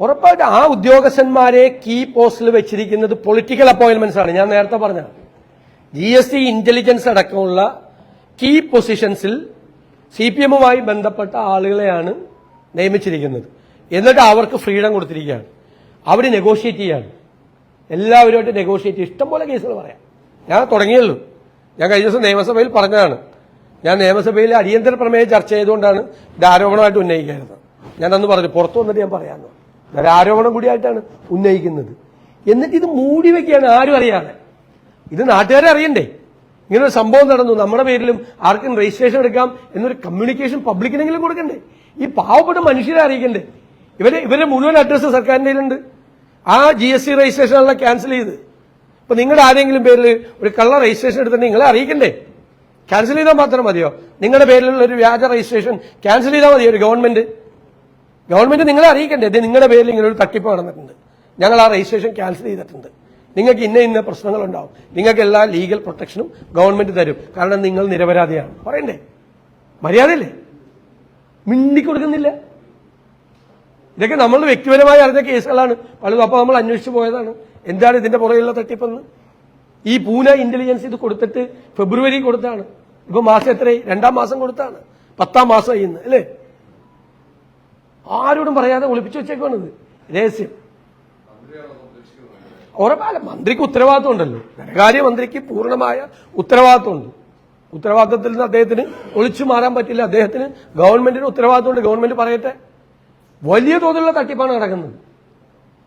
ഉറപ്പായിട്ട് ആ ഉദ്യോഗസ്ഥന്മാരെ കീ പോസ്റ്റിൽ വെച്ചിരിക്കുന്നത് പൊളിറ്റിക്കൽ അപ്പോയിന്റ്മെന്റ്സ് ആണ്. ഞാൻ നേരത്തെ പറഞ്ഞ ജി എസ് ടി ഇന്റലിജൻസ് അടക്കമുള്ള കീ പൊസിഷൻസിൽ സി പി എമ്മുമായി ബന്ധപ്പെട്ട ആളുകളെയാണ് നിയമിച്ചിരിക്കുന്നത്. എന്നിട്ട് അവർക്ക് ഫ്രീഡം കൊടുത്തിരിക്കുകയാണ്. അവർ നെഗോഷിയേറ്റ് ചെയ്യാണ്. എല്ലാവരുമായിട്ട് നെഗോഷിയേറ്റ് ഇഷ്ടംപോലെ കേസുകൾ പറയാം. ഞാൻ തുടങ്ങിയുള്ളൂ. ഞാൻ കഴിഞ്ഞ ദിവസം നിയമസഭയിൽ പറഞ്ഞതാണ്. ഞാൻ നിയമസഭയിൽ അടിയന്തര പ്രമേയം ചർച്ച ചെയ്തുകൊണ്ടാണ് ഇത് ആരോപണമായിട്ട് ഉന്നയിക്കുന്നത് ഞാൻ അന്ന് പറഞ്ഞു പുറത്തു വന്നിട്ട് ഞാൻ പറയാമെന്ന് ഒരു ആരോപണം കൂടിയായിട്ടാണ് ഉന്നയിക്കുന്നത്. എന്നിട്ട് ഇത് മൂടി വെക്കുകയാണ് ആരും അറിയാതെ. ഇത് നാട്ടുകാരെ അറിയണ്ടേ? ഇങ്ങനെ ഒരു സംഭവം നടന്നു. നമ്മുടെ പേരിലും ആർക്കും രജിസ്ട്രേഷൻ എടുക്കാം എന്നൊരു കമ്മ്യൂണിക്കേഷൻ പബ്ലിക്കിനെങ്കിലും കൊടുക്കണ്ടേ? ഈ പാവപ്പെട്ട മനുഷ്യരെ അറിയിക്കണ്ടേ? ഇവരെ ഇവരുടെ മുഴുവൻ അഡ്രസ്സ് സർക്കാരിന്റെ കയ്യിലുണ്ട്. ആ ജി എസ് സി രജിസ്ട്രേഷനെല്ലാം ക്യാൻസൽ ചെയ്ത്. ഇപ്പൊ നിങ്ങളുടെ ആരെങ്കിലും പേരിൽ ഒരു കള്ള രജിസ്ട്രേഷൻ എടുത്തിട്ടുണ്ടെങ്കിൽ നിങ്ങളെ അറിയിക്കണ്ടേ? ക്യാൻസൽ ചെയ്താൽ മാത്രം മതിയോ? നിങ്ങളുടെ പേരിലുള്ള ഒരു വ്യാജ രജിസ്ട്രേഷൻ ക്യാൻസൽ ചെയ്താൽ മതിയോ ഒരു ഗവൺമെന്റ് ഗവൺമെന്റ് നിങ്ങളെ അറിയിക്കണ്ടേ? ഇത് നിങ്ങളുടെ പേരിൽ ഇങ്ങനെ ഒരു തട്ടിപ്പ് നടന്നിട്ടുണ്ട്. ഞങ്ങൾ ആ രജിസ്ട്രേഷൻ ക്യാൻസൽ ചെയ്തിട്ടുണ്ട്. നിങ്ങൾക്ക് ഇന്ന ഇന്ന പ്രശ്നങ്ങൾ ഉണ്ടാവും നിങ്ങൾക്ക് എല്ലാ ലീഗൽ പ്രൊട്ടക്ഷനും ഗവൺമെന്റ് തരും. കാരണം നിങ്ങൾ നിരപരാധിയാണ്. പറയണ്ടേ? മര്യാദയില്ലേ? മിണ്ടിക്കൊടുക്കുന്നില്ല ഇതൊക്കെ നമ്മൾ വ്യക്തിപരമായി അറിഞ്ഞ കേസുകളാണ്. പലതും അപ്പോൾ നമ്മൾ അന്വേഷിച്ചു പോയതാണ്. എന്താണ് ഇതിന്റെ പുറകിലുള്ള തട്ടിപ്പെന്ന്? ഈ പൂന ഇന്റലിജൻസ് ഇത് കൊടുത്തിട്ട് ഫെബ്രുവരി കൊടുത്താണ്. ഇപ്പൊ മാസം എത്രയായി? രണ്ടാം മാസം കൊടുത്താണ്. പത്താം മാസം ഇന്ന് അല്ലേ? ആരോടും പറയാതെ ഒളിപ്പിച്ചു വെച്ചേക്കാണിത് രഹസ്യം. ഉറപ്പാല മന്ത്രിക്ക് ഉത്തരവാദിത്വം ഉണ്ടല്ലോ ധനകാര്യ മന്ത്രിക്ക് പൂർണമായ ഉത്തരവാദിത്വമുണ്ട്. ഉത്തരവാദിത്വത്തിൽ നിന്ന് അദ്ദേഹത്തിന് ഒളിച്ചു മാറാൻ പറ്റില്ല. അദ്ദേഹത്തിന് ഗവൺമെന്റിന് ഉത്തരവാദിത്വമുണ്ട്. ഗവൺമെന്റ് പറയട്ടെ. വലിയ തോതിലുള്ള തട്ടിപ്പാണ് നടക്കുന്നത്.